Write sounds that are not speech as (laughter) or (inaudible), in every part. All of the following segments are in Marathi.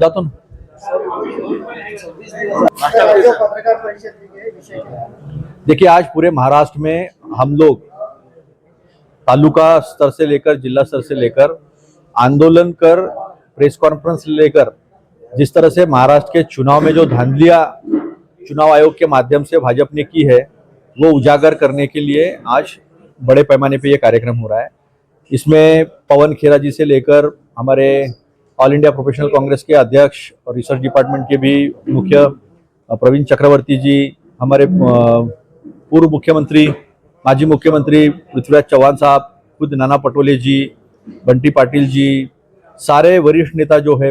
जातो ना? देखिए, आज पूरे महाराष्ट्र में हम लोग तालुका स्तर से लेकर जिला स्तर से लेकर आंदोलन कर, प्रेस कॉन्फ्रेंस लेकर जिस तरह से महाराष्ट्र के चुनाव में जो धांधलिया चुनाव आयोग के माध्यम से भाजपा ने की है, वो उजागर करने के लिए आज बड़े पैमाने पे ये कार्यक्रम हो रहा है इसमें पवन खेरा जी से लेकर हमारे ऑल इंडिया प्रोफेशनल कांग्रेस के अध्यक्ष और रिसर्च डिपार्टमेंट के भी मुख्य प्रवीण चक्रवर्ती जी, हमारे पूर्व मुख्यमंत्री, माजी मुख्यमंत्री पृथ्वीराज चौहान साहब, खुद नाना पटोले जी, बंटी पाटिल जी, सारे वरिष्ठ नेता जो है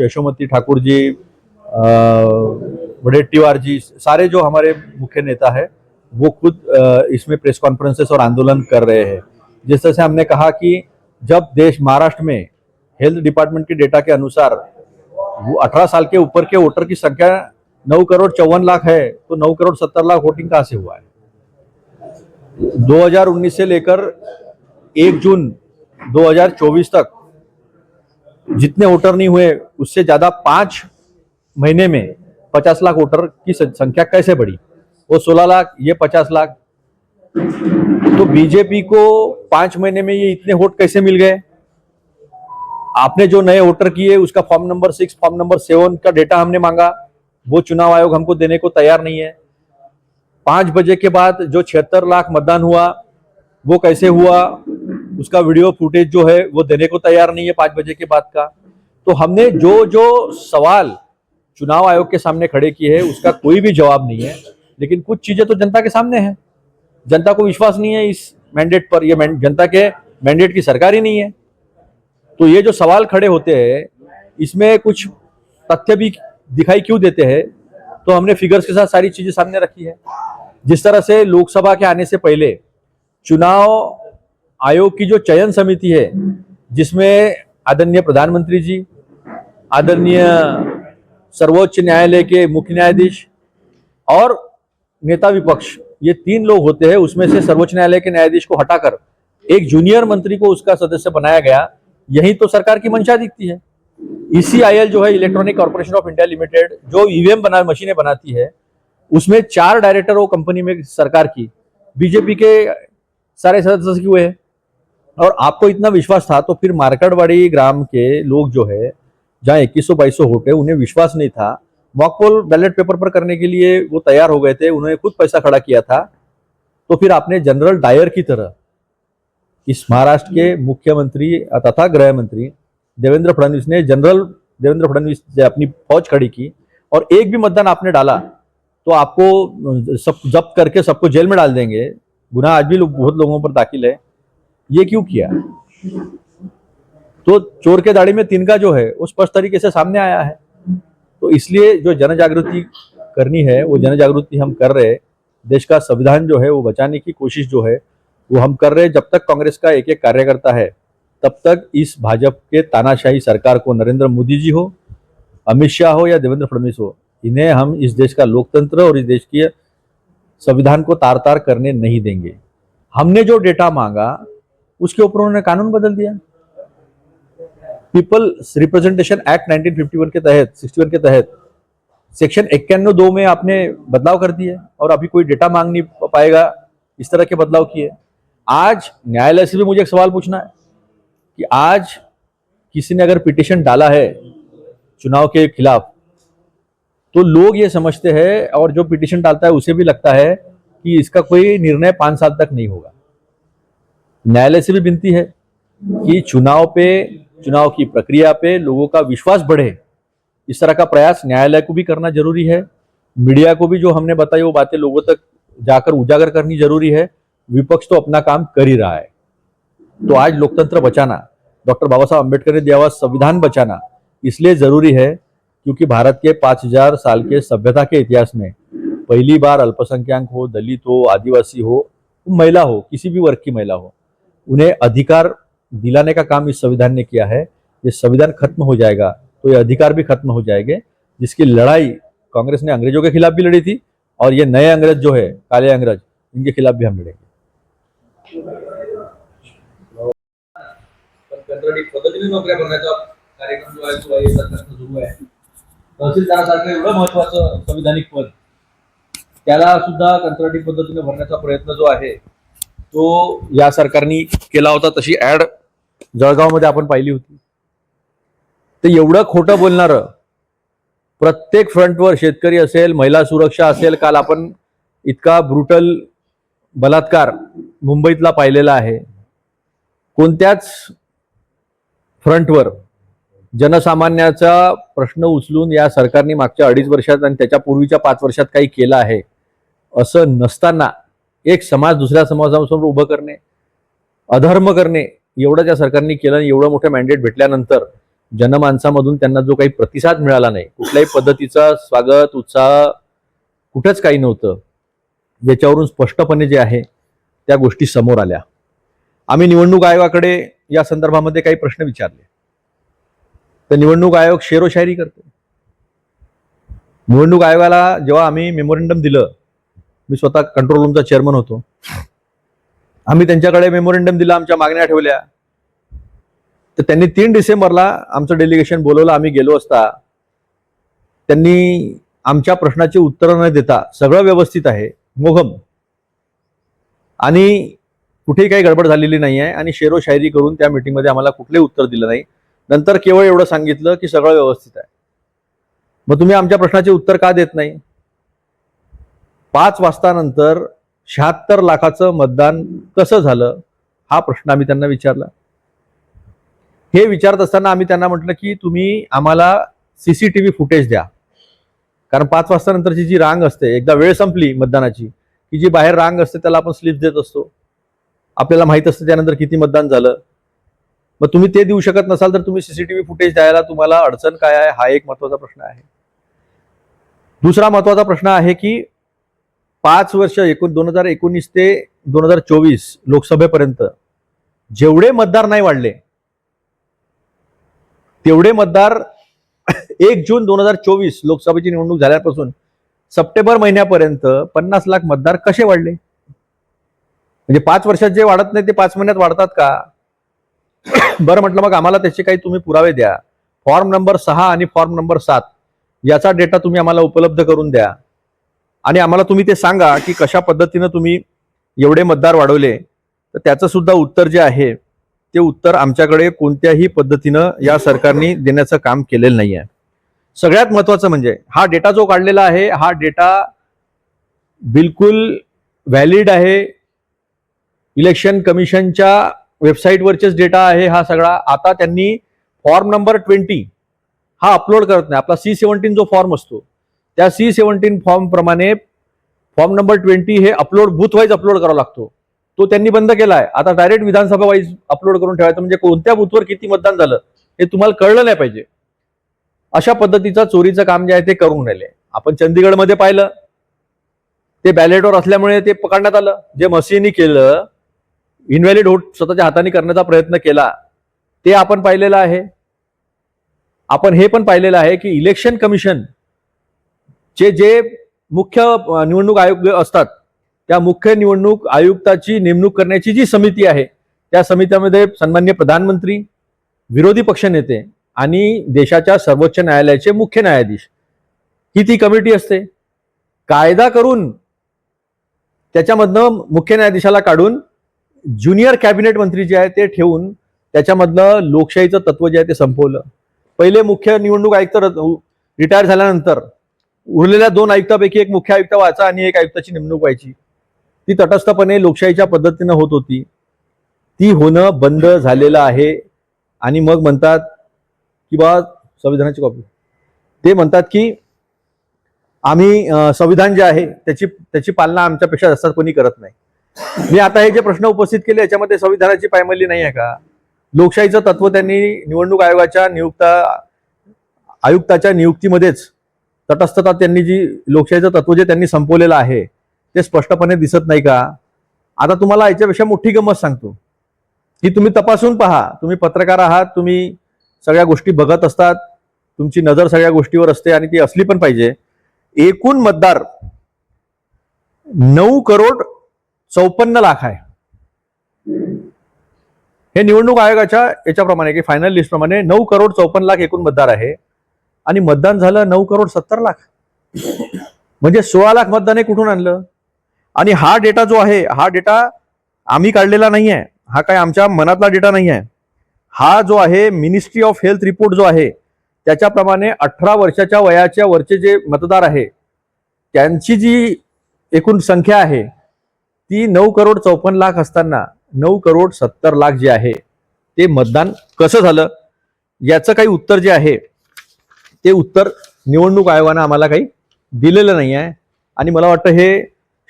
यशोमती ठाकुर जी वडेट्टीवार जी, सारे जो हमारे मुख्य नेता है, वो खुद इसमें प्रेस कॉन्फ्रेंसेस और आंदोलन कर रहे हैं। जिस तरह से हमने कहा कि जब देश महाराष्ट्र में हेल्थ डिपार्टमेंट के डेटा के अनुसार वो 18 साल के ऊपर के वोटर की संख्या नौ करोड़ चौवन लाख है तो नौ करोड़ 70 लाख वोटिंग कहाँ से हुआ है? 2019 से लेकर 1 जून 2024 तक जितने वोटर नहीं हुए, उससे ज़्यादा पाँच महीने में 50 लाख वोटर की संख्या कैसे बढ़ी? वो 16 लाख, ये 50 लाख। तो बीजेपी को पाँच महीने में ये इतने वोट कैसे मिल गए? आपने जो नए वोटर किए, उसका form number six, form number seven का डेटा हमने मांगा। वो चुनाव आयोग हमको देने को तैयार नहीं है। पाँच बजे के बाद जो छिहत्तर लाख मतदान हुआ, वो कैसे हुआ? उसका वीडियो फुटेज जो है, वो देने को तैयार नहीं है पाँच बजे के बाद का। तो हमने जो जो सवाल चुनाव आयोग के सामने खड़े किए हैं, उसका कोई भी जवाब नहीं है। लेकिन कुछ चीज़ें तो जनता के सामने है। जनता को विश्वास नहीं है इस मैंडेट पर, ये जनता के मैंडेट की सरकार ही नहीं है। तो ये जो सवाल खड़े होते हैं, इसमें कुछ तथ्य भी दिखाई क्यों देते हैं? तो हमने फिगर्स के साथ सारी चीज़ें सामने रखी है। जिस तरह से लोकसभा के आने से पहले चुनाव आयोग की जो चयन समिति है, जिसमें आदरणीय प्रधानमंत्री जी, आदरणीय सर्वोच्च न्यायालय के मुख्य न्यायाधीश और नेता विपक्ष ये तीन लोग होते हैं, उसमें से सर्वोच्च न्यायालय के न्यायाधीश को हटाकर एक जूनियर मंत्री को उसका सदस्य बनाया गया। यही तो सरकार की मंशा दिखती है। ईसीआईएल जो है electronic corporation of India limited जो ईवीएम बना, मशीनें बनाती है, उसमें चार डायरेक्टर वो कंपनी में सरकार की। बीजेपी के सारे सदस्य क्यों है। और आपको इतना विश्वास था तो फिर मार्कड़वाड़ी ग्राम के लोग जो है, जहाँ इक्कीस सौ बाईस सौ वोट है, उन्हें विश्वास नहीं था। मॉकपोल बैलेट पेपर पर करने के लिए वो तैयार हो गए थे, उन्होंने खुद पैसा खड़ा किया था। तो फिर आपने जनरल डायर की तरह इस महाराष्ट्र के मुख्यमंत्री तथा गृह मंत्री देवेंद्र फडणवीस ने जनरल देवेंद्र फडणवीस ने अपनी फौज खड़ी की और एक भी मतदान आपने डाला तो आपको सब जब्त करके सबको जेल में डाल देंगे। गुना आज भी लोग, बहुत लोगों पर दाखिल है। ये क्यों किया? तो चोर के दाढ़ी में तिनका जो है, वो स्पष्ट तरीके से सामने आया है। तो इसलिए जो जन जागृति करनी है, वो जन जागृति हम कर रहे हैं। देश का संविधान जो है, वो बचाने की कोशिश जो है, वो हम कर रहे हैं। जब तक कांग्रेस का एक एक कार्यकर्ता है, तब तक इस भाजपा के तानाशाही सरकार को नरेंद्र मोदी जी हो, अमित शाह हो या देवेंद्र फडणवीस हो, इन्हें हम इस देश का लोकतंत्र और इस देश के संविधान को तार तार करने नहीं देंगे। हमने जो डेटा मांगा, उसके ऊपर उन्होंने कानून बदल दिया। पीपल रिप्रेजेंटेशन एक्ट 1951 के तहत 61 के तहत सेक्शन इक्यानवे दो में आपने बदलाव कर दिए और अभी कोई डेटा मांग नहीं पाएगा, इस तरह के बदलाव किए। आज न्यायालय से भी मुझे एक सवाल पूछना है कि आज किसी ने अगर पिटिशन डाला है चुनाव के खिलाफ तो लोग ये समझते हैं और जो पिटिशन डालता है, उसे भी लगता है कि इसका कोई निर्णय पाँच साल तक नहीं होगा। न्यायालय से भी विनती है कि चुनाव पे चुनाव की प्रक्रिया पे लोगों का विश्वास बढ़े, इस तरह का प्रयास न्यायालय को भी करना ज़रूरी है। मीडिया को भी जो हमने बताई वो बातें लोगों तक जाकर उजागर करनी ज़रूरी है। विपक्ष तो अपना काम कर ही रहा है। तो आज लोकतंत्र बचाना, डॉक्टर बाबा साहब अंबेडकर ने दिया हुआ संविधान बचाना, इसलिए ज़रूरी है क्योंकि भारत के पाँच हज़ार साल के सभ्यता के इतिहास में पहली बार अल्पसंख्यक हो, दलित हो, आदिवासी हो, महिला हो, किसी भी वर्ग की महिला हो, उन्हें अधिकार दिलाने का काम इस संविधान ने किया है ये संविधान खत्म हो जाएगा तो ये अधिकार भी खत्म हो जाएंगे जिसकी लड़ाई कांग्रेस ने अंग्रेजों के खिलाफ भी लड़ी थी और ये नए अंग्रेज जो है काले अंग्रेज इनके खिलाफ भी हम लड़ेंगे। कंत्राटी पद्धतीने तहसीलदारासारखं एवढं महत्वाचं संविधानिक पद त्याला सुद्धा कंत्राटी पद्धतीने भरण्याचा प्रयत्न जो आहे तो या सरकारने केला होता तशी ऍड जळगावमध्ये आपण पाहिली होती. ते एवढं खोटं बोलणारं प्रत्येक फ्रंटवर शेतकरी असेल महिला सुरक्षा असेल काल आपण इतका ब्रुटल बलात्कार मुंबईतला पाहिलेला आहे. कोणत्याच फ्रंटवर जनसामान्याचा प्रश्न उचलून या सरकारने मागच्या अडीच वर्षात आणि त्याच्या पूर्वीच्या पाच वर्षात काही केलं आहे असं नसताना एक समाज दुसऱ्या समाजासमोर उभं करणे अधर्म करणे एवढं त्या सरकारने केलं आणि एवढं मोठं मॅन्डेट भेटल्यानंतर जनमानसामधून त्यांना जो काही प्रतिसाद मिळाला नाही कुठल्याही पद्धतीचा स्वागत उत्साह कुठंच काही नव्हतं. याच्यावरून स्पष्टपणे जे आहे त्या गोष्टी समोर आल्या. आम्ही निवडणूक आयोगाकडे या संदर्भामध्ये काही प्रश्न विचारले. तर निवडणूक आयोग शेरोशायरी करते. निवडणूक आयोगाला जेव्हा आम्ही मेमोरेंडम दिलं मी स्वतः कंट्रोल रूमचा चेअरमन होतो. आम्ही त्यांच्याकडे मेमोरेंडम दिला आमच्या मागण्या ठेवल्या. तर त्यांनी तीन डिसेंबरला आमचं डेलिगेशन बोलवलं आम्ही गेलो असता. त्यांनी आमच्या प्रश्नाची उत्तरं न देता सगळं व्यवस्थित आहे मोघम. आणि कुठेही काही गडबड झालेली नाही आहे आणि शेरो शायरी करून त्या मीटिंगमध्ये आम्हाला कुठलंही उत्तर दिलं नाही. नंतर केवळ एवढं सांगितलं की सगळं व्यवस्थित आहे. मग तुम्ही आमच्या प्रश्नाचे उत्तर का देत नाही? पाच वाजतानंतर शहात्तर लाखाचं मतदान कसं झालं? हा प्रश्न आम्ही त्यांना विचारला. हे विचारत असताना आम्ही त्यांना म्हटलं की तुम्ही आम्हाला सीसीटीव्ही फुटेज द्या. कारण पाच वाजतानंतरची जी रांग असते एकदा वेळ संपली मतदानाची की जी बाहेर रांग असते त्याला आपण स्लिप देत असतो. आपल्याला माहीत असतं त्यानंतर किती मतदान झालं. मग तुम्ही ते देऊ शकत नसाल तर तुम्ही सीसीटीव्ही फुटेज द्यायला तुम्हाला अडचण काय आहे? हा एक महत्त्वाचा प्रश्न आहे. दुसरा महत्त्वाचा प्रश्न आहे की पाच वर्ष एकूण दोन हजार एकोणीस ते दोन हजार चोवीस लोकसभेपर्यंत जेवढे मतदार नाही वाढले तेवढे मतदार (coughs) एक जून दोन हजार चोवीस लोकसभेची निवडणूक झाल्यापासून सप्टेंबर महिन्यापर्यंत पन्नास लाख मतदार कसे वाढले? म्हणजे पाच वर्षात जे वाढत नाही ते पाच महिन्यात वाढतात का? (coughs) बरं म्हटलं मग आम्हाला त्याचे काही तुम्ही पुरावे द्या. फॉर्म नंबर सहा आणि फॉर्म नंबर सात याचा डेटा तुम्ही आम्हाला उपलब्ध करून द्या. आणि आम्हाला तुम्ही ते सांगा की कशा पद्धतीनं तुम्ही एवढे मतदार वाढवले. तर त्याचं सुद्धा उत्तर जे आहे ते उत्तर आमच्याकडे कोणत्याही पद्धतीनं या सरकारने देण्याचं काम केलेलं नाही आहे सगळ्यात महत्वाचं म्हणजे हा डेटा जो काढलेला आहे हा डेटा बिलकुल व्हॅलिड आहे. इलेक्शन कमिशनच्या वेबसाईटवरचेच डेटा आहे हा सगळा. आता त्यांनी फॉर्म नंबर ट्वेंटी हा अपलोड करत नाही. आपला सी सेवन्टीन जो फॉर्म असतो त्या सी सेव्हन्टीन फॉर्म प्रमाणे फॉर्म नंबर ट्वेंटी हे अपलोड बूथवाईज अपलोड करावा लागतो. तो त्यांनी बंद केला आहे आता डायरेक्ट विधानसभा वाईज अपलोड करून ठेवायचं म्हणजे कोणत्या बूथवर किती मतदान झालं हे तुम्हाला कळलं नाही पाहिजे. अशा पद्धतीचं चोरीचं काम जे आहे ते करून राहिले. आपण चंदीगडमध्ये पाहिलं. ते बॅलेटवर असल्यामुळे ते पकडण्यात आलं. जे मसीनी केलं इनव्हॅलिड होट स्वतःच्या हाताने करण्याचा प्रयत्न केला ते आपण पाहिलेलं आहे. आपण हे पण पाहिलेलं आहे की इलेक्शन कमिशन जे जे मुख्य निवडणूक आयोग असतात त्या मुख्य निवडणूक आयुक्ताची नेमणूक करण्याची जी समिती आहे त्या समित्यामध्ये सन्मान्य प्रधानमंत्री विरोधी पक्षनेते आणि देशाच्या सर्वोच्च न्यायालयाचे मुख्य न्यायाधीश. ही ती कमिटी असते. कायदा करून त्याच्यामधनं मुख्य न्यायाधीशाला काढून ज्युनियर कॅबिनेट मंत्री जे आहे ते ठेवून त्याच्यामधलं लोकशाहीचं तत्व जे आहे ते संपवलं. पहिले मुख्य निवडणूक आयुक्त रिटायर झाल्यानंतर उरलेल्या दोन आयुक्तापैकी एक मुख्य आयुक्त व्हायचा आणि एक आयुक्ताची नेमणूक व्हायची. ती तटस्थपणे लोकशाहीच्या पद्धतीनं होत होती. ती होणं बंद झालेलं आहे. आणि मग म्हणतात की बा संविधानाची कॉपी. ते म्हणतात की आम्ही संविधान जे आहे त्याची त्याची पालना आमच्यापेक्षा जास्त कोणी करत नाही. मी आता हे जे प्रश्न उपस्थित केले याच्यामध्ये संविधानाची पायमल्ली नाही आहे का? लोकशाहीचं तत्व त्यांनी निवडणूक आयोगाच्या नियुक्ता आयुक्ताच्या नियुक्तीमध्येच तटस्थता त्यांनी जी लोकशाहीचं तत्व जे त्यांनी संपवलेलं आहे ते स्पष्टपणे दिसत नाही का? आता तुम्हाला याच्यापेक्षा मोठी गंमत सांगतो. की तुम्ही तपासून पहा. तुम्ही पत्रकार आहात तुम्ही सगळ्या गोष्टी बघत असतात तुमची नजर सगळ्या गोष्टीवर असते आणि ती असली पण पाहिजे. एकूण मतदार नऊ करोड चौपन्न लाख आहे. हे निवडणूक आयोगाच्या याच्याप्रमाणे की फायनल लिस्ट प्रमाणे नऊ करोड चौपन्न लाख एकूण मतदार आहे. आणि मतदान झालं नऊ करोड सत्तर लाख. म्हणजे सोळा लाख मतदान हे कुठून आणलं? आणि हा डेटा जो आहे हा डेटा आम्ही काढलेला नाही आहे हा काय आमच्या मनातला डेटा नाही आहे हा जो आहे मिनिस्ट्री ऑफ हेल्थ रिपोर्ट जो आहे त्याच्याप्रमाणे अठरा वर्षाच्या वयाच्या वरचे जे मतदार आहे त्यांची जी एकूण संख्या आहे ती नऊ करोड चौपन्न लाख असताना नऊ करोड सत्तर लाख जे आहे ते मतदान कसं झालं? याचं काही उत्तर जे आहे ते उत्तर निवडणूक आयोगानं आम्हाला काही दिलेलं नाही आहे आणि मला वाटतं हे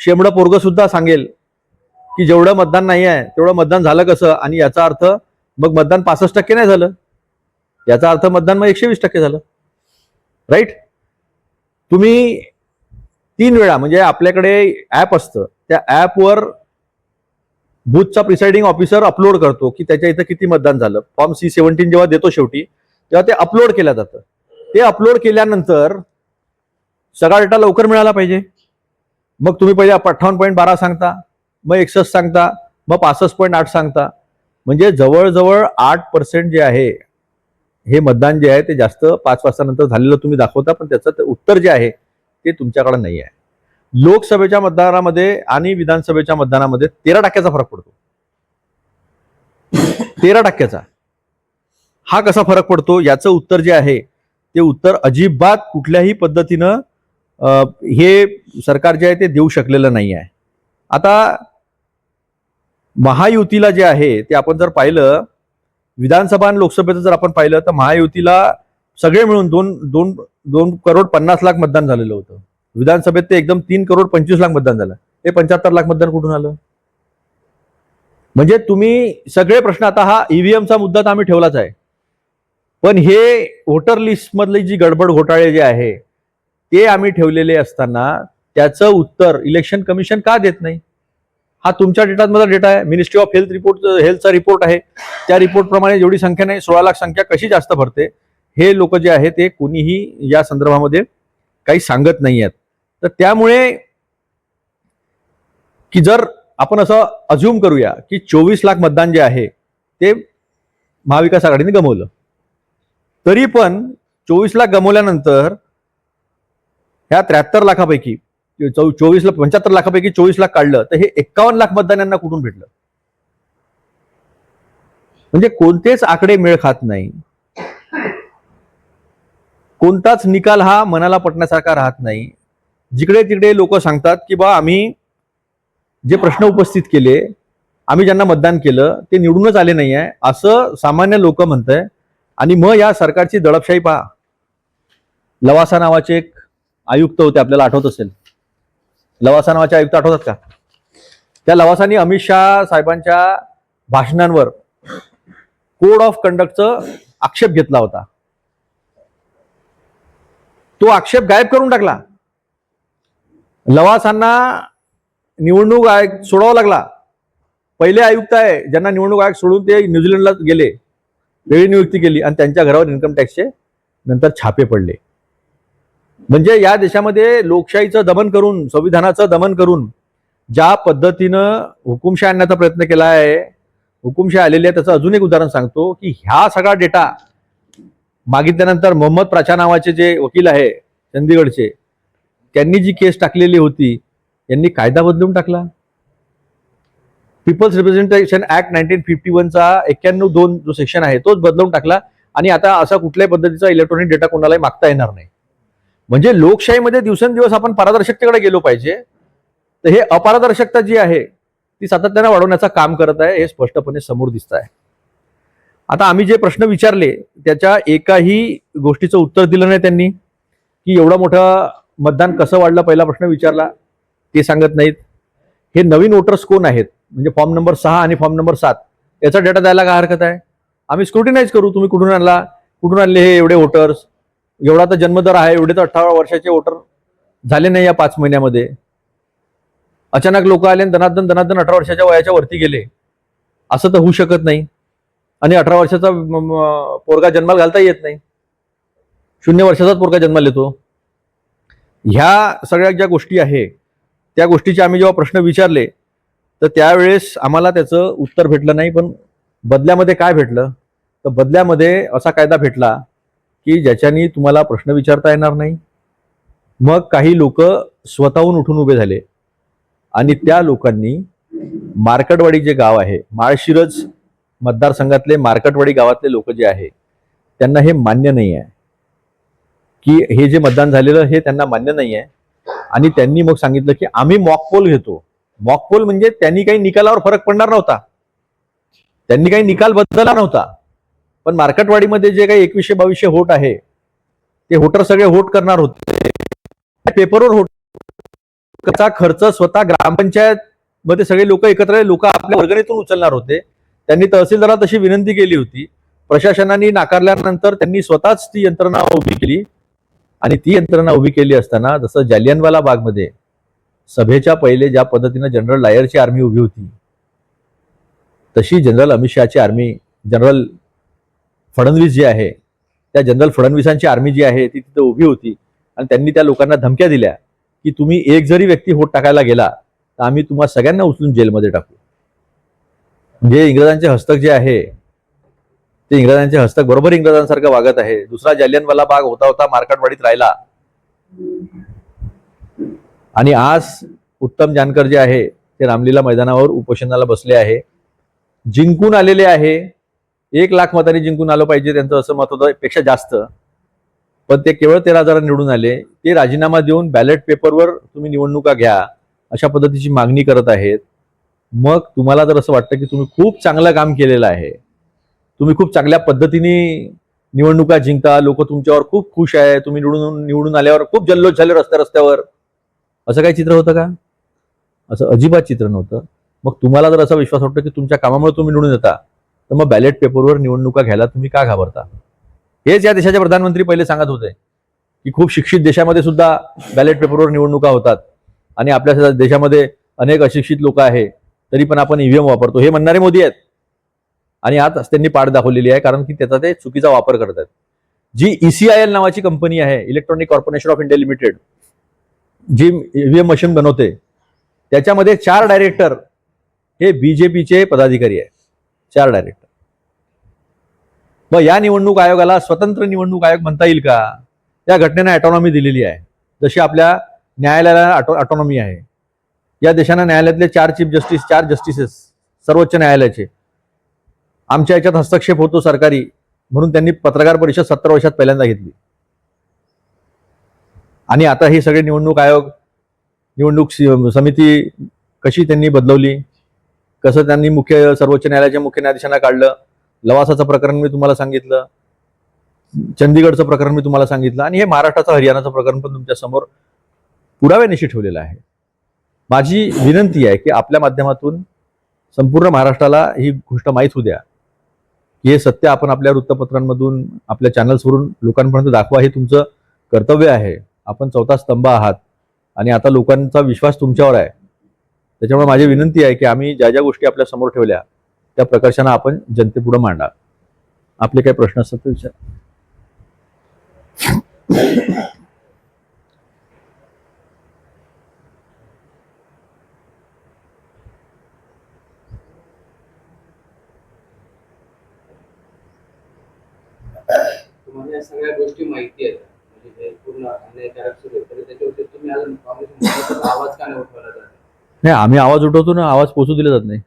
शेमडं पोरग सुद्धा सांगेल की जेवढं मतदान नाही आहे तेवढं मतदान झालं कसं? आणि याचा अर्थ मग मतदान पासष्ट टक्के नाही झालं. याचा अर्थ मतदान मग एकशे वीस टक्के झालं. राईट तुम्ही तीन वेळा म्हणजे आपल्याकडे ॲप असतं त्या ॲपवर बूथचा प्रिसाइडिंग ऑफिसर अपलोड करतो की त्याच्या इथं किती मतदान झालं. फॉर्म सी सेव्हन्टीन जेव्हा देतो शेवटी तेव्हा ते अपलोड केलं जातं. ते अपलोड केल्यानंतर सगळा डेटा लवकर मिळाला पाहिजे. मग तुम्ही पहिले अठ्ठावन्न पॉईंट बारा सांगता मग एकसष्ट सांगता मग पासष्ट पॉईंट आठ सांगता. म्हणजे जवळजवळ आठ पर्सेंट जे आहे हे मतदान जे आहे ते जास्त पाच वाजतानंतर झालेलं तुम्ही दाखवता पण त्याचं ते उत्तर जे आहे ते तुमच्याकडे नाही आहे. लोकसभेच्या मतदानामध्ये आणि विधानसभेच्या मतदानामध्ये तेरा टक्क्याचा फरक पडतो. तेरा टक्क्याचा. हा कसा फरक पडतो? याचं उत्तर जे आहे ते उत्तर अजिबात कुठल्याही पद्धतीनं हे सरकार जे आहे ते देऊ शकलेलं नाही आहे. आता महायुतीला जे आहे ते आपण जर पाहिलं विधानसभा आणि लोकसभेचं जर आपण पाहिलं तर महायुतीला सगळे मिळून दोन दोन दोन करोड पन्नास लाख मतदान झालेलं होतं. विधानसभेत ते एकदम तीन करोड पंचवीस लाख मतदान झालं. हे पंच्याहत्तर लाख मतदान कुठून आलं? म्हणजे तुम्ही सगळे प्रश्न आता हा ईव्हीएमचा मुद्दा तर आम्ही ठेवलाच आहे. पण हे व्होटर लिस्टमधले जी गडबड घोटाळे जे आहे ते आम्ही ठेवलेले असताना त्याचं उत्तर इलेक्शन कमिशन का देत नाही? हा तुमच्या डेटामधला डेटा आहे. मिनिस्ट्री ऑफ हेल्थ रिपोर्ट हेल्थचा रिपोर्ट आहे. त्या रिपोर्टप्रमाणे जेवढी संख्या नाही सोळा लाख संख्या कशी जास्त भरते हे लोक जे आहे ते कोणीही या संदर्भामध्ये काही सांगत नाही आहेत. तर त्यामुळे की जर आपण असं अज्युम करूया की चोवीस लाख मतदान जे आहे ते महाविकास आघाडीने गमवलं. तरी पण चोवीस लाख गमवल्यानंतर ह्या त्र्याहत्तर लाखापैकी चौ चोवीस लाख पंच्याहत्तर लाखापैकी चोवीस लाख काढलं तर हे एक्कावन्न लाख मतदान यांना कुठून भेटलं? म्हणजे कोणतेच आकडे मेळ खात नाही. कोणताच निकाल हा मनाला पटण्यासारखा राहत नाही. जिकडे तिकडे लोक सांगतात की बा आम्ही जे प्रश्न उपस्थित केले आम्ही ज्यांना मतदान केलं ते निवडूनच आले नाही आहे असं सामान्य लोक म्हणत आहे आणि मग या सरकारची दडपशाही पहा. लवासा नावाचे एक आयुक्त होते आपल्याला आठवत असेल. लवासा नावाचे आयुक्त आठवतात का? त्या लवासानी अमित शहा साहेबांच्या भाषणांवर कोड ऑफ कंडक्टचं आक्षेप घेतला होता. तो आक्षेप गायब करून टाकला. लवासांना निवडणूक आयोग सोडावा लागला. पहिले आयुक्त आहे ज्यांना निवडणूक आयोग सोडून ते न्यूझीलंडला गेले. वेळी नियुक्ती केली आणि त्यांच्या घरावर इन्कम टॅक्सचे नंतर छापे पडले. म्हणजे या देशामध्ये लोकशाहीचं दमन करून संविधानाचं दमन करून ज्या पद्धतीनं हुकुमशाही आणण्याचा प्रयत्न केला आहे हुकुमशाही आलेली आहे त्याचं अजून एक उदाहरण सांगतो की ह्या सगळा डेटा मागितल्यानंतर मोहम्मद प्राचा नावाचे जे वकील आहे चंदीगडचे त्यांनी जी केस टाकलेली होती यांनी कायदा बदलून टाकला. People's representation act nineteen fifty वनचा एक्क्याण्णव दोन जो सेक्शन आहे तोच बदलून टाकला. आणि आता असा कुठल्याही पद्धतीचा इलेक्ट्रॉनिक डेटा कोणालाही मागता येणार नाही. म्हणजे लोकशाहीमध्ये दिवसेंदिवस आपण पारदर्शकतेकडे गेलो पाहिजे. तर हे अपारदर्शकता जी आहे ती सातत्यानं वाढवण्याचं काम करत आहे हे स्पष्टपणे समोर दिसत आहे. आता आम्ही जे प्रश्न विचारले त्याच्या एकाही गोष्टीचं उत्तर दिलं नाही त्यांनी की एवढं मोठं मतदान कसं वाढलं पहिला प्रश्न विचारला ते सांगत नाहीत. हे नवीन वोटर्स कोण आहेत? म्हणजे फॉर्म नंबर सहा आणि फॉर्म नंबर सात याचा डेटा द्यायला काय हरकत आहे? आम्ही स्क्रुटिनाईज करू तुम्ही कुठून आणला? कुठून आणले हे एवढे वोटर्स एवढा तर जन्मदर आहे एवढे तर अठरा वर्षाचे वोटर झाले नाही या पाच महिन्यामध्ये. अचानक लोक आले आणि दनादन दनादन अठरा वर्षाच्या वयाच्या वरती गेले. असं तर होऊ शकत नाही. आणि अठरा वर्षाचा पोरगा जन्माला घालता येत नाही. शून्य वर्षाचाच पोरगा जन्माला येतो. ह्या सगळ्या ज्या गोष्टी आहे त्या गोष्टीचे आम्ही जेव्हा प्रश्न विचारले तर त्यावेळेस आम्हाला त्याचं उत्तर भेटलं नाही पण बदल्यामध्ये काय भेटलं? तर बदल्यामध्ये असा कायदा भेटला की ज्याच्यानी तुम्हाला प्रश्न विचारता येणार नाही. मग काही लोक स्वतःहून उठून उभे झाले आणि त्या लोकांनी मार्कटवाडी जे गाव आहे माळशिरज मतदारसंघातले मार्कटवाडी गावातले लोक जे आहे त्यांना हे मान्य नाही आहे. की हे जे मतदान झालेलं हे त्यांना मान्य नाही आहे. आणि त्यांनी मग सांगितलं की आम्ही मॉकपोल घेतो. मॉकपोल म्हणजे त्यांनी काही निकालावर फरक पडणार नव्हता. त्यांनी काही निकाल बदलला नव्हता. पण मार्कटवाडीमध्ये जे काही एकवीसशे बावीसशे होट आहे ते होटर सगळे होट करणार होते. पेपरवर होट चा खर्च स्वतः ग्रामपंचायत मध्ये सगळे लोक एकत्र लोक आपल्या वर्गणीतून उचलणार होते. त्यांनी तहसीलदाराला तशी विनंती केली होती. प्रशासनाने नाकारल्यानंतर त्यांनी स्वतःच ती यंत्रणा उभी केली. आणि ती यंत्रणा उभी केली असताना जसं जालियनवाला बागमध्ये सभेच्या पहिले ज्या पद्धतीनं जनरल लायरची आर्मी उभी होती तशी जनरल अमित शहाची आर्मी जनरल फडणवीस जी आहे त्या जनरल फडणवीसांची आर्मी जी आहे ती तिथे उभी होती आणि त्यांनी त्या लोकांना धमक्या दिल्या की तुम्ही एक जरी व्यक्ती होत टाकायला गेला तर आम्ही तुम्हा सगळ्यांना उचलून जेलमध्ये टाकू. म्हणजे इंग्रजांचे हस्तक जे आहे ते इंग्रजांचे हस्तक बरोबर इंग्रजांसारखं वागत आहे. दुसरा जालियनवाला बाग होता होता मार्कटवाडीत राहिला. आणि आज उत्तम जानकर जे आहे ते रामलीला मैदानावर उपोषणाला बसले आहे. जिंकून आलेले आहे. एक लाख मतांनी जिंकून आलं पाहिजे त्यांचं असं मत होतं पेक्षा जास्त. पण ते केवळ तेरा हजार निवडून आले. ते राजीनामा देऊन बॅलेट पेपरवर तुम्ही निवडणुका घ्या अशा पद्धतीची मागणी करत आहेत. मग तुम्हाला जर असं वाटतं की तुम्ही खूप चांगलं काम केलेलं आहे. तुम्ही खूप चांगल्या पद्धतीने निवडणुका जिंकता. लोक तुमच्यावर खूप खुश आहे. तुम्ही निवडून निवडून आल्यावर खूप जल्लोष झाले रस्त्या रस्त्यावर असं काही चित्र होतं का? असं अजिबात चित्र नव्हतं. मग तुम्हाला जर असा विश्वास वाटतो की तुमच्या कामामुळे तुम्ही निवडून येता तर मग बॅलेट पेपरवर निवडणुका घ्यायला तुम्ही का घाबरता? हेच या देशाचे प्रधानमंत्री पहिले सांगत होते की खूप शिक्षित देशामध्ये सुद्धा बॅलेट पेपरवर निवडणुका होतात. आणि आपल्या देशामध्ये अनेक अशिक्षित लोक आहे तरी पण आपण ईव्हीएम वापरतो. हे म्हणणारे मोदी आहेत. आणि आज त्यांनी पाठ दाखवलेली आहे कारण की त्याचा ते चुकीचा वापर करत आहेत जी ईसीआयएल नावाची कंपनी आहे electronic corporation of India limited G EVM machine बनवते त्याच्यामध्ये चार डायरेक्टर हे बीजेपीचे पदाधिकारी आहे चार डायरेक्टर मग या निवडणूक आयोगाला स्वतंत्र निवडणूक आयोग म्हणता येईल का? या घटनेनं ऑटॉनॉमी दिलेली आहे. जशी आपल्या न्यायालयाला ऑटॉनॉमी आहे. या देशाना न्यायालयातले चार चीफ जस्टिस चार जस्टिसेस सर्वोच्च न्यायालयाचे. आमच्या याच्यात हस्तक्षेप होतो सरकारी म्हणून त्यांनी पत्रकार परिषद सत्तर वर्षात पहिल्यांदा घेतली. आणि आता हे सगळे निवडणूक आयोग निवडणूक समिती कशी त्यांनी बदलवली? कसं त्यांनी मुख्य सर्वोच्च न्यायालयाच्या मुख्य न्यायाधीशांना काढलं? लवासाचं प्रकरण मी तुम्हाला सांगितलं. चंदीगडचं प्रकरण मी तुम्हाला सांगितलं. आणि हे महाराष्ट्राचं हरियाणाचं प्रकरण पण तुमच्यासमोर पुराव्यानिशी ठेवलेलं आहे. माझी विनंती आहे की आपल्या माध्यमातून संपूर्ण महाराष्ट्राला ही गोष्ट माहीत होऊ द्या. की हे सत्य आपण आपल्या वृत्तपत्रांमधून आपल्या चॅनल्सवरून लोकांपर्यंत दाखवा हे तुमचं कर्तव्य आहे. आपण चौथा स्तंभ आहात. आणि आता लोकांचा विश्वास तुमच्यावर आहे. त्याच्यामुळे माझी विनंती आहे की आम्ही ज्या ज्या गोष्टी आपल्यासमोर ठेवल्या त्या प्रकर्षानं आपण जनतेपुढे मांडा आपले काही प्रश्न असतात तर विचार. सगळ्या गोष्टी माहिती आहेत. म्हणजे पूर्ण म्हणजे अन्यायकारक सुरू आहे. त्याच्यावरती तुम्ही अजून काँग्रेस आवाज का नाही उठवला जात नाही आम्ही आवाज उठवतो ना आवाज पोचू दिला जात नाही.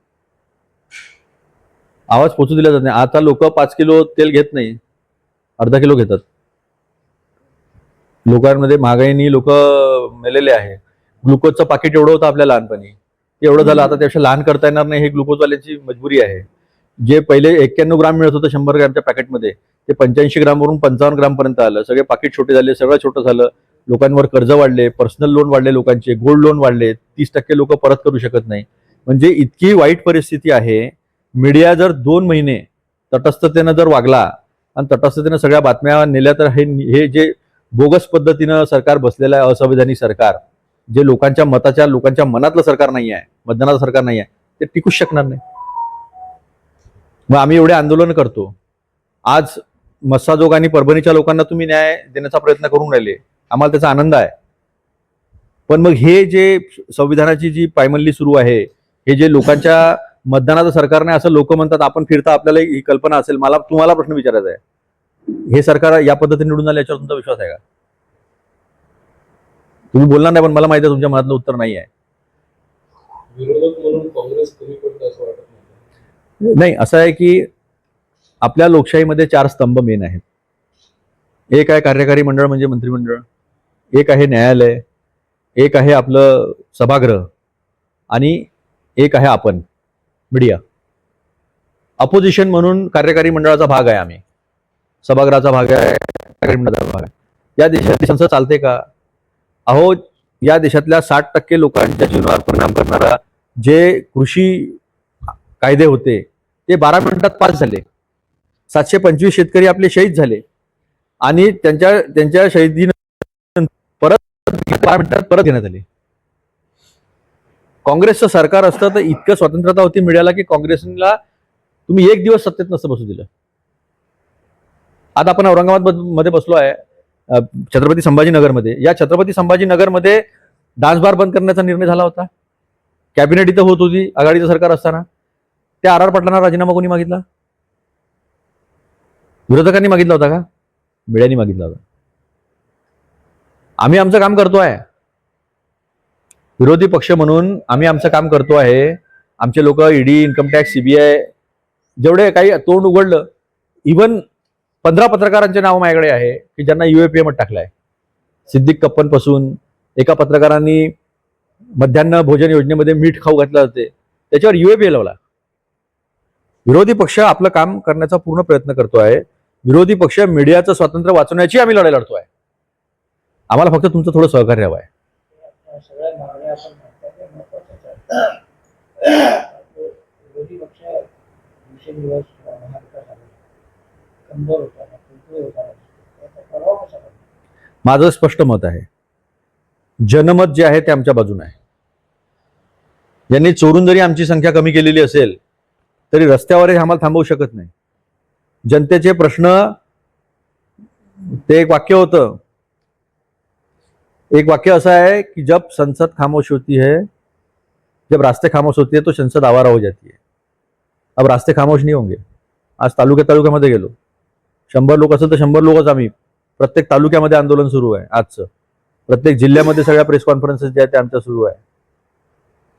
आवाज पोचू दिला जात नाही. आता लोक पाच किलो तेल घेत नाही. अर्धा किलो घेतात. लोकांमध्ये महागाईनी लोक मेलेले आहे. ग्लुकोजचं पाकिट एवढं होतं आपल्या लहानपणी. ते एवढं झालं आता त्यापेक्षा लहान करता येणार नाही हे ग्लुकोजवाल्याची मजबुरी आहे. जे पहिले एक्क्याण्णव ग्राम मिळत होतं शंभर ग्रामच्या पॅकेटमध्ये ते पंच्याऐंशी ग्रामवरून पंचावन्न ग्रामपर्यंत आलं. सगळे पाकिट छोटे झाले सगळं छोटं झालं. लोकांवर कर्ज वाढले पर्सनल लोन वाढले लोकांचे गोल्ड लोन वाढले तीस टक्के लोक परत करू शकत नाही. म्हणजे इतकी वाईट परिस्थिती आहे. मीडिया जर दोन महिने तटस्थतेनं जर वागला आणि तटस्थतेनं सगळ्या बातम्या नेल्या तर हे हे जे बोगस पद्धतीनं सरकार बसलेलं आहे असंविधानिक सरकार जे लोकांच्या मताच्या लोकांच्या मनातलं सरकार नाही आहे मतदानाचं सरकार नाही आहे ते टिकूच शकणार नाही. मग आम्ही एवढे आंदोलन करतो. आज मस्साजोग आणि परभणीच्या लोकांना तुम्ही न्याय देण्याचा प्रयत्न करून राहिले. आम्हाला त्याचा आनंद आहे. पण मग हे जे संविधानाची जी पायमल्ली सुरू आहे हे जे लोकांच्या मतदानाचं सरकार नाही असं लोक म्हणतात आपण फिरता आपल्याला ही कल्पना असेल मला तुम्हाला प्रश्न विचारायचा आहे. हे सरकार या पद्धतीने निवडून आलं याच्यावर तुमचा विश्वास आहे का? तुम्ही बोलणार नाही पण मला माहिती आहे तुमच्या मनातलं उत्तर नाही आहे. विरोधक म्हणून काँग्रेस कमी पडतं असं वाटत नाही? नाही असं आहे की आपल्या लोकशाहीमध्ये चार स्तंभ मेन आहेत. एक आहे कार्यकारी मंडळ म्हणजे मंत्रिमंडळ. एक आहे न्यायालय. एक आहे आपलं सभागृह. आणि एक आहे आपण मीडिया अपोजिशन म्हणून कार्यकारी मंडळाचा भाग आहे आम्ही. सभागृहाचा भाग आहे कार्यकारी मंडळाचा भाग आहे. या देशात संसद चालते का? अहो या देशातल्या साठ टक्के लोकांच्या जीवनावर परिणाम करणारा जे कृषी कायदे होते ते बारा मिनिटात पास झाले. सातशे पंचवीस शेतकरी आपले शहीद झाले. आणि त्यांच्या त्यांच्या शहीदीनं परत बारा मिनिटात परत घेण्यात आले. काँग्रेसचं सरकार असतं तर इतकं स्वतंत्रता होती मिळाला की काँग्रेसला तुम्ही एक दिवस सत्तेत नसतं बसू दिलं. आता आपण औरंगाबादमध्ये बसलो आहे छत्रपती संभाजीनगरमध्ये. या छत्रपती संभाजीनगरमध्ये डान्सबार बंद करण्याचा निर्णय झाला होता. कॅबिनेट इथं होत होती आघाडीचं सरकार असताना. त्या आर आर पाटलांना राजीनामा कोणी मागितला? विरोधकांनी मागितला होता का? मीडियानी मागितला होता. आम्ही आमचं काम करतो आहे. विरोधी पक्ष म्हणून आम्ही आमचं काम करतो आहे. आमचे लोक ईडी इन्कम टॅक्स सीबीआय जेवढे काही तोंड उघडलं इवन पंधरा पत्रकारांचे नाव माझ्याकडे आहे की ज्यांना युएपीए मध्ये आहे सिद्दीक कप्पनपासून एका पत्रकारांनी मध्यान्ह भोजन योजनेमध्ये मीठ खाऊ घातलं जाते त्याच्यावर युएपीए लावला. विरोधी पक्ष आपलं काम करण्याचा पूर्ण प्रयत्न करतो आहे. विरोधी पक्ष मीडियाचं स्वातंत्र्य वाचवण्याची आम्ही लढाई लढतो आहे आम्हाला फक्त तुमचं थोडं सहकार्य हवं आहे माझं स्पष्ट मत आहे. जनमत जे आहे ते आमच्या बाजूने आहे. यांनी चोरून जरी आमची संख्या कमी केलेली असेल तरी रस्त्यावरही आम्हाला थांबवू शकत नाही. जनतेचे प्रश्न ते एक वाक्य होतं. एक वाक्य असं आहे की जब संसद खामोश होती है जब रास्ते खामोश होती है तो संसद आवारा हो जाती है. अब रास्ते खामोश नहीं होंगे. आज तालुक्या तालुक्यामध्ये गेलो. शंभर लोक असेल तर शंभर लोकच आम्ही. प्रत्येक तालुक्यामध्ये आंदोलन सुरू आहे आजचं. प्रत्येक जिल्ह्यामध्ये सगळ्या प्रेस कॉन्फरन्सेस जे आहेत ते आमच्या सुरू आहे.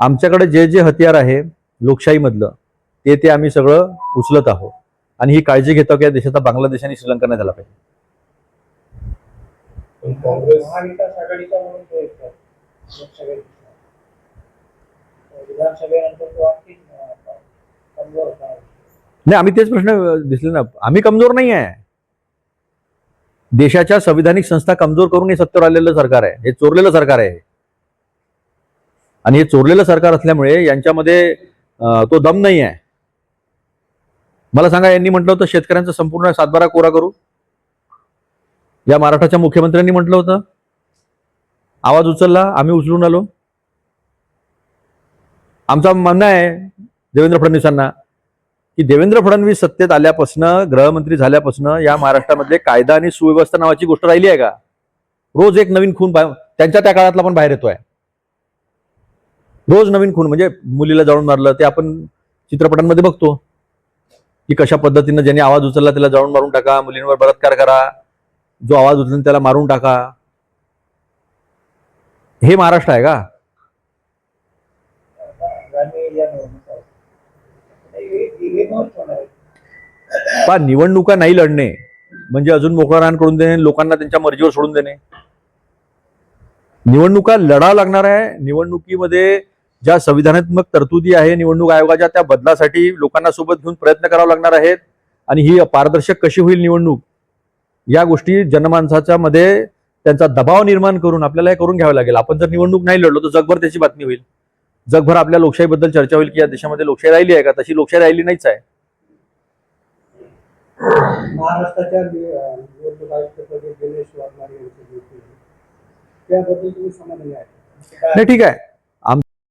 आमच्याकडे जे जे हत्यार आहे लोकशाहीमधलं ते ते आम्ही सगळं उचलत आहोत. आणि ही काळजी घेतो की या देशाचा बांगलादेश आणि श्रीलंका नाही झाला पाहिजे. पण काँग्रेस महाविकास आघाडीचा म्हणून तो एक लोकसभेत दिसला. विधानसभेनंतर तो आणखी अं, कमजोर होता. नाही आम्ही तेच प्रश्न दिसले ना. आम्ही कमजोर नाही आहे. देशाच्या संविधानिक संस्था कमजोर करून हे सत्तेवर आलेलं सरकार आहे. हे चोरलेलं सरकार आहे. आणि हे चोरलेलं सरकार असल्यामुळे यांच्यामध्ये तो दम नाही आहे. मला सांगा यांनी म्हटलं होतं शेतकऱ्यांचा संपूर्ण सातबारा कोरा करू? या महाराष्ट्राच्या मुख्यमंत्र्यांनी म्हटलं होतं. आवाज उचलला आम्ही उचलून आलो. आमचा म्हणणं आहे देवेंद्र फडणवीसांना की देवेंद्र फडणवीस सत्तेत आल्यापासून गृहमंत्री झाल्यापासून या महाराष्ट्रामध्ये कायदा आणि सुव्यवस्था नावाची गोष्ट राहिली आहे का? रोज एक नवीन खून त्यांच्या त्या काळातला पण बाहेर येतोय. रोज नवीन खून म्हणजे मुलीला जाळून मारलं ते आपण चित्रपटांमध्ये बघतो. की कशा पद्धतीनं ज्यांनी आवाज उचलला त्याला जाळून मारून टाका मुलींवर बलात्कार करा. जो आवाज उचलून त्याला मारून टाका. हे महाराष्ट्र आहे का? निवडणुका पा निवडणुका नाही लढणे म्हणजे अजून मोकळा रान करून देणे लोकांना त्यांच्या मर्जीवर सोडून देणे. निवडणुका लढावं लागणार आहे. निवडणुकीमध्ये ज्या संविधानात्मक तरतुदी आहे निवडणूक आयोगाच्या त्या बदलासाठी लोकांना सोबत घेऊन प्रयत्न करावे लागणार आहेत. आणि ही पारदर्शक कशी होईल निवडणूक? या गोष्टी जनमानसाच्या मध्ये त्यांचा दबाव निर्माण करून आपल्याला हे करून घ्यावं लागेल. आपण जर निवडणूक नाही लढलो तर जगभर त्याची बातमी होईल. जगभर आपल्या लोकशाहीबद्दल चर्चा होईल की या देशामध्ये लोकशाही राहिली आहे का? तशी लोकशाही राहिली नाहीच आहे. महाराष्ट्राच्या नाही ठीक आहे.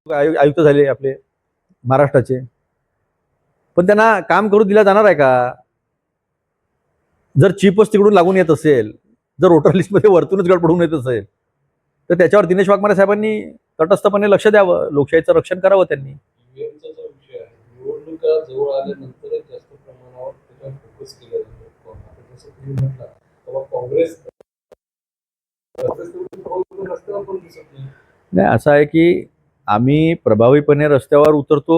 आयु- आयुक्त झाले आपले महाराष्ट्राचे. पण त्यांना काम करू दिला जाणार आहे का? जर चिपच तिकडून लागून येत असेल जर वोटर लिस्टमध्ये वरतूनच गडबडून येत असेल तर त्याच्यावर दिनेश वाघमारे साहेबांनी तटस्थपणे लक्ष द्यावं लोकशाहीचं रक्षण करावं त्यांनी. नाही असं आहे की आम्ही प्रभावीपणे रस्त्यावर उतरतो.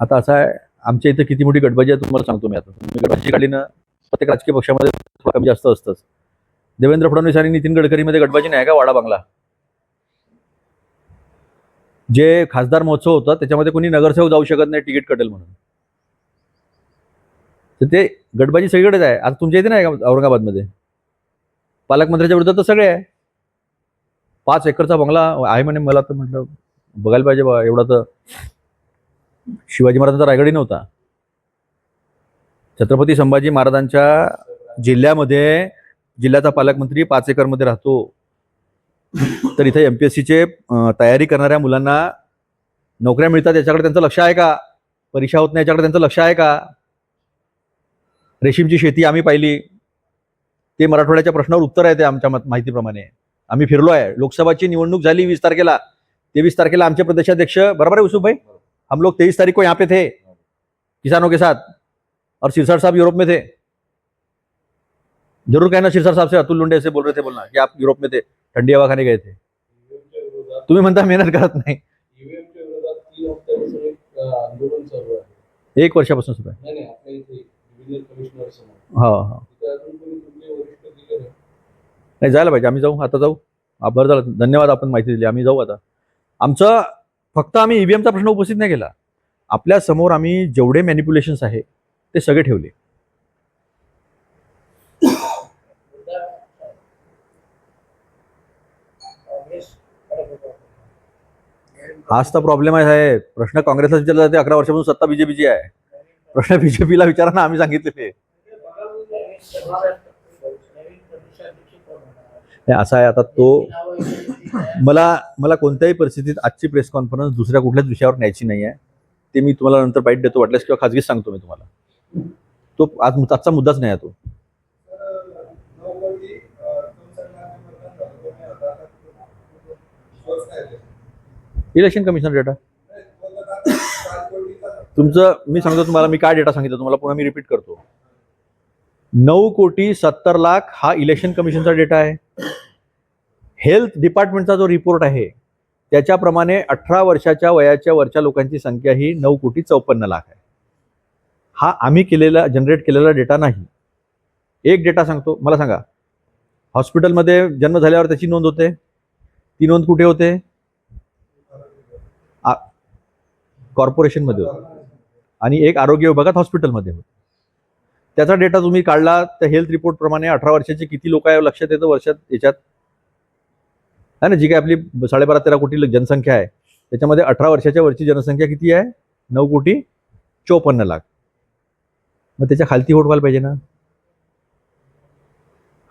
आता असं आहे आमच्या इथे किती मोठी गटबाजी आहे तुम्हाला सांगतो मी आता. तुम्ही गटबाजी काढली ना प्रत्येक राजकीय पक्षामध्ये कमी जास्त असतंच. देवेंद्र फडणवीस आणि नितीन गडकरीमध्ये गटबाजी नाही का वाडा बांगला? जे खासदार महोत्सव होता त्याच्यामध्ये कोणी नगरसेवक जाऊ शकत नाही तिकीट कटेल म्हणून. तर ते गटबाजी सगळीकडेच आहे. आता तुमच्या इथे नाही का औरंगाबादमध्ये? पालकमंत्र्याच्या विरुद्ध तर सगळे आहे. पाच एकरचा बंगला आहे म्हणे मला तर म्हटलं बघायला पाहिजे बा एवढा तर शिवाजी महाराजांचा रायगडी नव्हता. छत्रपती संभाजी महाराजांच्या जिल्ह्यामध्ये जिल्ह्याचा पालकमंत्री पाच एकरमध्ये राहतो. तर इथे एम पी एस सीचे तयारी करणाऱ्या मुलांना नोकऱ्या मिळतात याच्याकडे त्यांचं लक्ष आहे का? परीक्षा होत नाही याच्याकडे त्यांचं लक्ष आहे का? रेशीमची शेती आम्ही पाहिली. ते मराठवाड्याच्या प्रश्नावर उत्तर आहे ते आमच्या माहितीप्रमाणे. आम्ही फिरलो आहे लोकसभाची निवडणूक झाली वीस तारखेला. तेवीस तारखेला आमचे प्रदेशाध्यक्ष बरोबर है यूसुफ भाई हम लोग तेईस तारीख को यहाँ पे थे. किसानों के साथ. और सिरसाट साहब यूरोप में थे. जरूर कहना सिरसाट साहब से अतुल लुंडे से बोल रहे थे बोलना कि आप यूरोप में थे ठंडी हवा खाने गए थे। तुम्ही म्हणता मेहनत करत नाही। एक आहे वर्षापासून सुरू आहे. नाही नाही आपल्या इथे डिव्हिजन कमिशनर समोर हा हा तिथे अजून कोणी तुमचे वरिष्ठ दिले नाही नाही जायला पाहिजे. आम्ही जाऊ. आता जाऊ. आभार झाला. धन्यवाद आपण माहिती दिली. आम्ही जाऊ आता. आमचं फक्त आम्ही ईव्हीएमचा प्रश्न उपस्थित नाही केला. आपल्यासमोर आम्ही जेवढे मॅनिप्युलेशन्स आहे ते सगळे ठेवले. हाच तर प्रॉब्लेम आहे साहेब. प्रश्न काँग्रेसला विचारला जाते अकरा वर्षापासून सत्ता बीजेपीची आहे. प्रश्न बीजेपीला विचारा ना आम्ही सांगितलेले नवीन प्रदेशाध्यक्ष कोण होणार नाही, असा आहे आता तो मला मला कोणत्याही परिस्थितीत आजची प्रेस कॉन्फरन्स दुसऱ्या कुठल्याच विषयावर न्यायची नाही आहे. ते मी तुम्हाला नंतर बाईट देतो वाटल्यास किंवा खाजगीच सांगतो मी तुम्हाला. तो आज आजचा मुद्दाच नाही आहे तो. इलेक्शन कमिशन डेटा तुमचं मी सांगतो तुम्हाला मी काय डेटा सांगितलं तुम्हाला पुन्हा मी रिपीट करतो. नऊ कोटी सत्तर लाख हा इलेक्शन कमिशनचा डेटा आहे. हेल्थ डिपार्टमेंटचा जो रिपोर्ट आहे त्याच्याप्रमाणे अठरा वर्षाच्या वयाच्या वरच्या लोकांची संख्या ही नऊ कोटी चौपन्न लाख आहे. हा आम्ही केलेला जनरेट केलेला डेटा नाही. एक डेटा सांगतो मला सांगा. हॉस्पिटलमध्ये जन्म झाल्यावर त्याची नोंद होते? ती नोंद कुठे होते? कॉर्पोरेशनमध्ये होते. आणि एक आरोग्य विभागात हॉस्पिटलमध्ये होते. त्याचा डेटा तुम्ही काढला तर हेल्थ रिपोर्ट प्रमाणे अठरा वर्षाचे किती लोक आहे लक्षात येतं वर्षात याच्यात? आहे ना जी काय आपली साडेबारा तेरा कोटी जनसंख्या आहे त्याच्यामध्ये अठरा वर्षाच्या वरची जनसंख्या किती आहे? नऊ कोटी चोपन्न लाख. मग त्याच्या खालती होट व्हायला पाहिजे ना.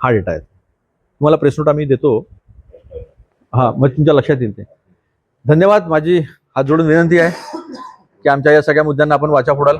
हा डेटा आहे. तुम्हाला प्रेस नोट आम्ही देतो. हां मग तुमच्या लक्षात येईल ते. धन्यवाद माझी हात जोडून विनंती आहे की आमच्या या सगळ्या मुद्द्यांना आपण वाचा फोडाल.